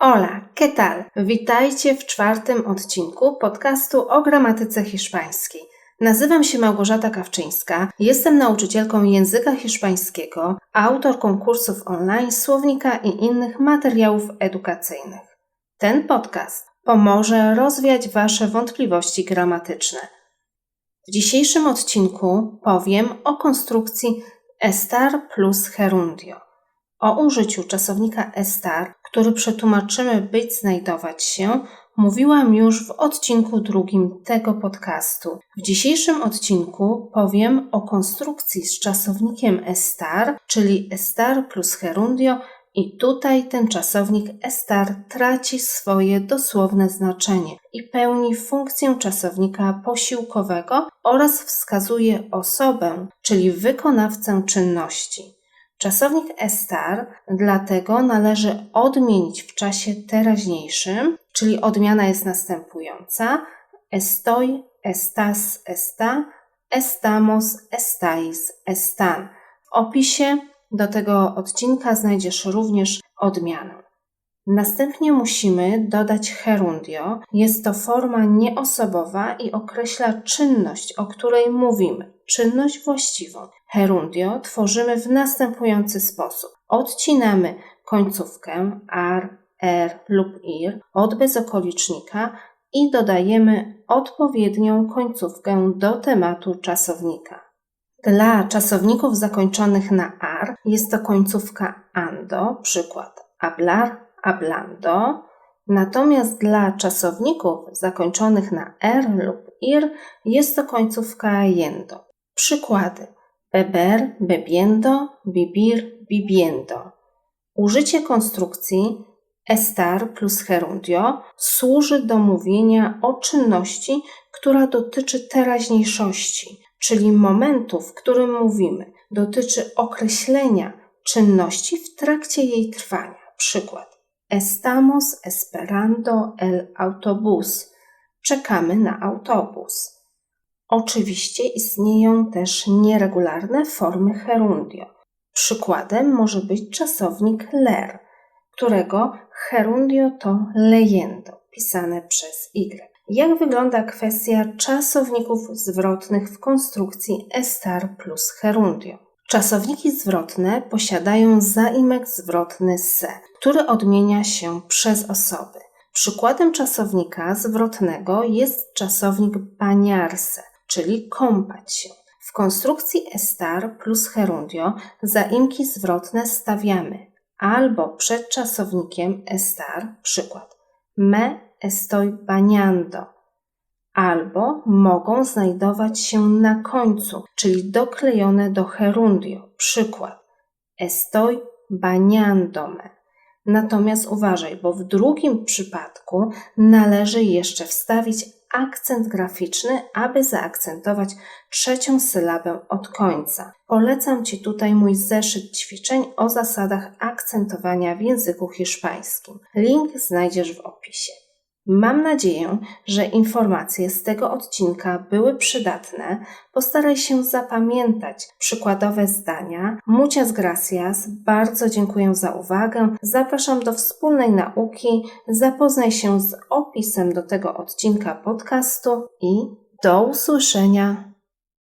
Hola, ¿qué tal? Witajcie w czwartym odcinku podcastu o gramatyce hiszpańskiej. Nazywam się Małgorzata Kawczyńska, jestem nauczycielką języka hiszpańskiego, autorką kursów online, słownika i innych materiałów edukacyjnych. Ten podcast pomoże rozwiać Wasze wątpliwości gramatyczne. W dzisiejszym odcinku powiem o konstrukcji estar plus gerundio, o użyciu czasownika estar, który przetłumaczymy być znajdować się, mówiłam już w odcinku drugim tego podcastu. W dzisiejszym odcinku powiem o konstrukcji z czasownikiem estar, czyli estar plus gerundio i tutaj ten czasownik estar traci swoje dosłowne znaczenie i pełni funkcję czasownika posiłkowego oraz wskazuje osobę, czyli wykonawcę czynności. Czasownik estar dlatego należy odmienić w czasie teraźniejszym, czyli odmiana jest następująca: estoy, estás, está, estamos, estáis, están. W opisie do tego odcinka znajdziesz również odmianę. Następnie musimy dodać gerundio. Jest to forma nieosobowa i określa czynność, o której mówimy, czynność właściwą. Gerundio tworzymy w następujący sposób. Odcinamy końcówkę ar, er lub ir od bezokolicznika i dodajemy odpowiednią końcówkę do tematu czasownika. Dla czasowników zakończonych na ar jest to końcówka ando, przykład hablar, hablando, natomiast dla czasowników zakończonych na er lub ir jest to końcówka yendo. Przykłady beber, bebiendo, bibir, bibiendo. Użycie konstrukcji estar plus gerundio służy do mówienia o czynności, która dotyczy teraźniejszości, czyli momentu, w którym mówimy. Dotyczy określenia czynności w trakcie jej trwania. Przykład. Estamos esperando el autobus. Czekamy na autobus. Oczywiście istnieją też nieregularne formy gerundio. Przykładem może być czasownik ler, którego gerundio to leyendo, pisane przez y. Jak wygląda kwestia czasowników zwrotnych w konstrukcji estar plus gerundio? Czasowniki zwrotne posiadają zaimek zwrotny se, który odmienia się przez osoby. Przykładem czasownika zwrotnego jest czasownik baniarse, czyli kąpać się. W konstrukcji estar plus gerundio zaimki zwrotne stawiamy albo przed czasownikiem estar, przykład me estoy bañando, albo mogą znajdować się na końcu, czyli doklejone do gerundio. Przykład estoy bañándome. Natomiast uważaj, bo w drugim przypadku należy jeszcze wstawić akcent graficzny, aby zaakcentować trzecią sylabę od końca. Polecam Ci tutaj mój zeszyt ćwiczeń o zasadach akcentowania w języku hiszpańskim. Link znajdziesz w opisie. Mam nadzieję, że informacje z tego odcinka były przydatne. Postaraj się zapamiętać przykładowe zdania. Muchas gracias, bardzo dziękuję za uwagę. Zapraszam do wspólnej nauki. Zapoznaj się z opisem do tego odcinka podcastu i do usłyszenia.